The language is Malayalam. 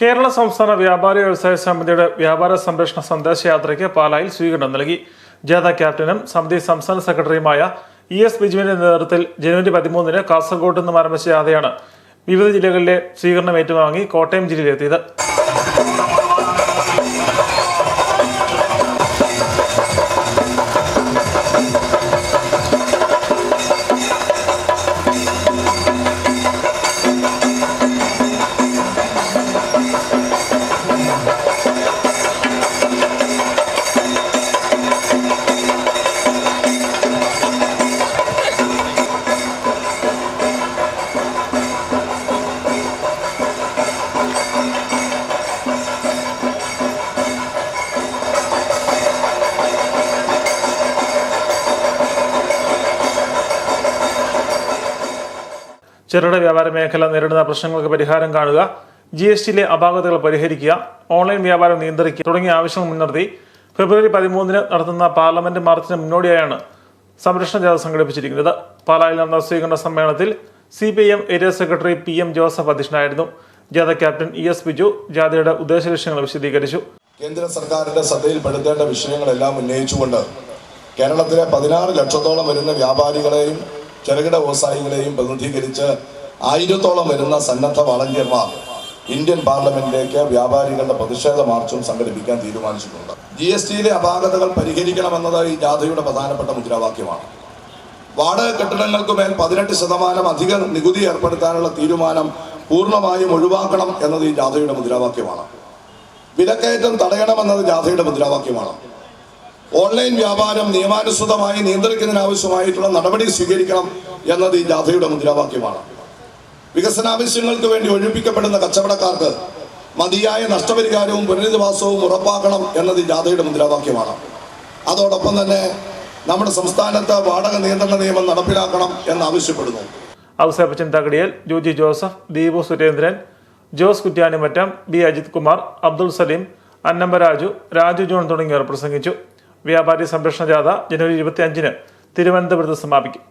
കേരള സംസ്ഥാന വ്യാപാരി വ്യവസായ സമിതിയുടെ വ്യാപാര സംരക്ഷണ സന്ദേശയാത്രയ്ക്ക് പാലായിൽ സ്വീകരണം നൽകി. ജാഥ ക്യാപ്റ്റനും സമിതി സംസ്ഥാന സെക്രട്ടറിയുമായ ഇ എസ് ബിജുവിന്റെ നേതൃത്വത്തിൽ ജനുവരി പതിമൂന്നിന് കാസർഗോഡ് നിന്നും ആരംഭിച്ച ജാഥയാണ് വിവിധ ജില്ലകളിലെ സ്വീകരണം ഏറ്റുവാങ്ങി കോട്ടയം ജില്ലയിലെത്തിയത്. ചെറുകിട വ്യാപാര മേഖല നേരിടുന്ന പ്രശ്നങ്ങൾക്ക് പരിഹാരം കാണുക ജി എസ് ടിയിലെ അപാകതകൾ പരിഹരിക്കുക ഓൺലൈൻ വ്യാപാരം നിയന്ത്രിക്കുക തുടങ്ങിയ ആവശ്യങ്ങൾ മുൻനിർത്തി ഫെബ്രുവരി പതിമൂന്നിന് നടത്തുന്ന പാർലമെന്റ് മാർച്ചിന് മുന്നോടിയായാണ് സംരക്ഷണ ജാഥ സംഘടിപ്പിച്ചിരിക്കുന്നത്. പാലായിൽ നടന്ന സ്വീകരണ സമ്മേളനത്തിൽ C P M area secretary P M Joseph അധ്യക്ഷനായിരുന്നു. ജാഥ ക്യാപ്റ്റൻ ഇ എസ് ബിജു ജാഥയുടെ ഉദ്ദേശ ലക്ഷ്യങ്ങൾ വിശദീകരിച്ചു. കേന്ദ്ര സർക്കാരിന്റെ ശ്രദ്ധയിൽപ്പെടുത്തേണ്ട വിഷയങ്ങളെല്ലാം ഉന്നയിച്ചുകൊണ്ട് കേരളത്തിലെ പതിനാറ് ലക്ഷത്തോളം വരുന്ന വ്യാപാരികളെയും ചെറുകിട വ്യവസായികളെയും പ്രതിനിധീകരിച്ച് ആയിരത്തോളം വരുന്ന സന്നദ്ധ വളണ്ടിയർമാർ ഇന്ത്യൻ പാർലമെന്റിലേക്ക് വ്യാപാരികളുടെ പ്രതിഷേധ മാർച്ചും സംഘടിപ്പിക്കാൻ തീരുമാനിച്ചിട്ടുണ്ട്. ജി എസ് ടിയിലെ അപാകതകൾ പരിഹരിക്കണമെന്നത് ഈ ജാഥയുടെ പ്രധാനപ്പെട്ട മുദ്രാവാക്യമാണ്. വാടക കെട്ടിടങ്ങൾക്ക് മേൽ പതിനെട്ട് ശതമാനം അധിക നികുതി ഏർപ്പെടുത്താനുള്ള തീരുമാനം പൂർണമായും ഒഴിവാക്കണം എന്നത് ഈ ജാഥയുടെ മുദ്രാവാക്യമാണ്. വിലക്കയറ്റം തടയണമെന്നത് ജാഥയുടെ മുദ്രാവാക്യമാണ്. ഓൺലൈൻ വ്യാപാരം നിയമാനുസൃതമായി നിയന്ത്രിക്കുന്നതിനാവശ്യമായിട്ടുള്ള നടപടി സ്വീകരിക്കണം എന്നത് ഈ ജാഥയുടെ മുദ്രാവാക്യമാണ്. വികസനാവശ്യങ്ങൾക്ക് വേണ്ടി ഒഴിപ്പിക്കപ്പെടുന്ന കച്ചവടക്കാർക്ക് മതിയായ നഷ്ടപരിഹാരവും പുനരധിവാസവും ഉറപ്പാക്കണം എന്നത് ഈ ജാഥയുടെ മുദ്രാവാക്യമാണ്. അതോടൊപ്പം തന്നെ നമ്മുടെ സംസ്ഥാനത്ത് വാടക നിയന്ത്രണ നിയമം നടപ്പിലാക്കണം എന്നാവശ്യപ്പെടുന്നു. അവസാന ചിന്താഗടിയിൽ ജോജി ജോസഫ് ദീപു സുരേന്ദ്രൻ ജോസ് കുറ്റ്യാനിമറ്റം ബി അജിത് കുമാർ അബ്ദുൾ സലീം അന്നമ്പ രാജു രാജു ജോൺ തുടങ്ങിയവർ പ്രസംഗിച്ചു. വ്യാപാരി സംരക്ഷണ ജാഥ ജനുവരി ഇരുപത്തി അഞ്ചിന് തിരുവനന്തപുരത്ത് സമാപിക്കും.